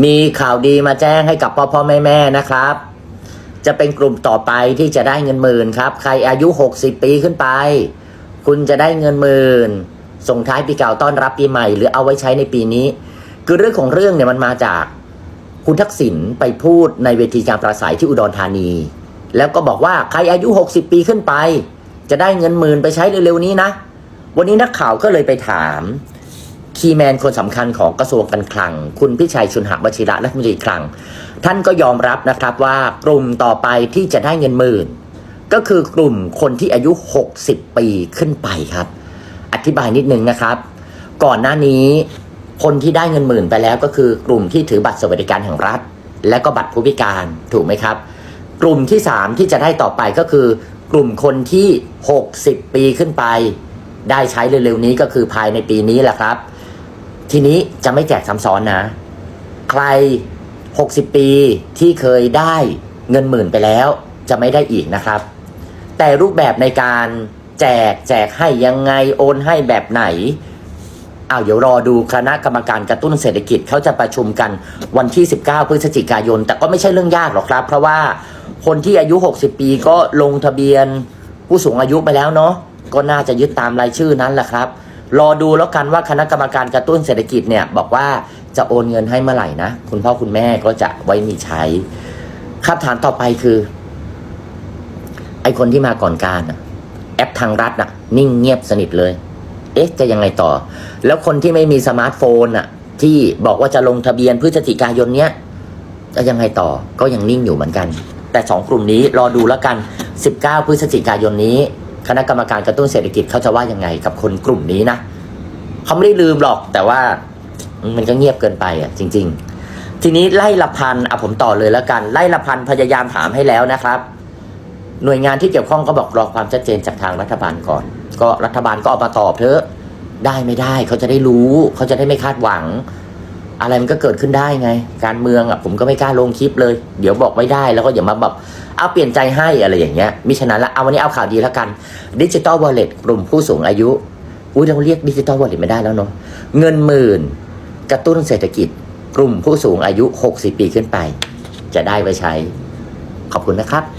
มีข่าวดีมาแจ้งให้กับพ่อพ่อแม่แม่นะครับ จะเป็นกลุ่มต่อไปที่จะได้เงินหมื่นครับ ใครอายุ 60 ปีขึ้นไป คุณจะได้เงินหมื่นส่งท้ายปีเก่าต้อนรับปีใหม่ หรือเอาไว้ใช้ในปีนี้ คือเรื่องของเรื่องเนี่ยมันมาจากคุณทักษิณไปพูดในเวทีการปราศัยที่อุดรธานี แล้วก็บอกว่าใครอายุ 60 ปีขึ้นไป จะได้เงินหมื่นไปใช้เร็วๆนี้นะ วันนี้นักข่าวก็เลยไปถาม คีแมนคนสำคัญของกระทรวงการคลัง คุณพิชัยชุนหวชิระรัฐมนตรีคลัง ท่านก็ยอมรับนะครับว่ากลุ่มต่อไปที่จะได้เงินหมื่น ก็คือกลุ่มคนที่อายุ 60 ปีขึ้นไปครับ อธิบายนิดนึงนะครับ ก่อนหน้านี้คนที่ได้เงินหมื่นไปแล้วก็คือกลุ่มที่ถือบัตรสวัสดิการแห่งรัฐ และก็บัตรผู้พิการถูกไหมครับ กลุ่มที่ 3 ที่จะได้ต่อไปก็คือกลุ่มคนที่ 60 ปีขึ้นไป ได้ใช้เร็วๆนี้ก็คือภายในปีนี้แหละครับ ทีนี้จะไม่แจกซ้ำซ้อนนะ ใคร 60 ปีที่เคยได้เงินหมื่นไปแล้ว จะไม่ได้อีกนะครับ แต่รูปแบบในการแจกแจกให้ยังไงโอนให้แบบไหนเอาเดี๋ยวรอดูคณะกรรมการกระตุ้นเศรษฐกิจเขาจะประชุมกันวันที่ 19 พฤศจิกายน แต่ก็ไม่ใช่เรื่องยากหรอกครับ เพราะว่าคนที่อายุ 60 ปีก็ลงทะเบียนผู้สูงอายุไปแล้วเนาะก็น่าจะยึดตามรายชื่อนั้นแหละครับ รอดูแล้วกันว่าคณะกรรมการกระตุ้นเศรษฐกิจเนี่ยบอกว่าจะโอนเงินให้เมื่อไหร่นะ คุณพ่อคุณแม่ก็จะไว้มีใช้คำถามต่อไปคือ ไอคนที่มาก่อนการแอปทางรัฐน่ะ นิ่งเงียบสนิทเลย เอ๊ะ จะยังไงต่อ แล้วคนที่ไม่มีสมาร์ทโฟนอะ ที่บอกว่าจะลงทะเบียนพฤศจิกายนเนี้ยจะยังไงต่อก็ยังนิ่งอยู่เหมือนกัน แต่สองกลุ่มนี้รอดูแล้วกัน 19 พฤศจิกายนนี้ คณะกรรมการกระตุ้นเศรษฐกิจเขาจะว่ายังไงกับคนกลุ่มนี้นะเขาไม่ได้ลืมหรอกแต่ว่ามันก็เงียบเกินไปอะจริง ๆ ทีนี้ไล่ละพันอะผมต่อเลยแล้วกัน ไล่ละพันพยายามถามให้แล้วนะครับ หน่วยงานที่เกี่ยวข้องก็บอกรอความชัดเจนจากทางรัฐบาลก่อน ก็รัฐบาลก็ออกมาตอบเถอะได้ไม่ได้เขาจะได้รู้เขาจะได้ไม่คาดหวัง อะไรมันก็เกิดขึ้นได้ไง การเมืองอะผมก็ไม่กล้าลงคลิปเลย เดี๋ยวบอกไม่ได้แล้วก็อย่ามาแบบเอาเปลี่ยนใจให้อะไรอย่างเงี้ยมิฉะนั้นละเอาวันนี้เอาข่าวดีแล้วกันดิจิตอลวอลเล็ตกลุ่มผู้สูงอายุอุ้ยเราเรียกดิจิตอลวอลเล็ตไม่ได้แล้วเนาะเงินหมื่น กระตุ้นเศรษฐกิจ กลุ่มผู้สูงอายุ 60 ปีขึ้นไป จะได้ไว้ใช้ ขอบคุณนะครับ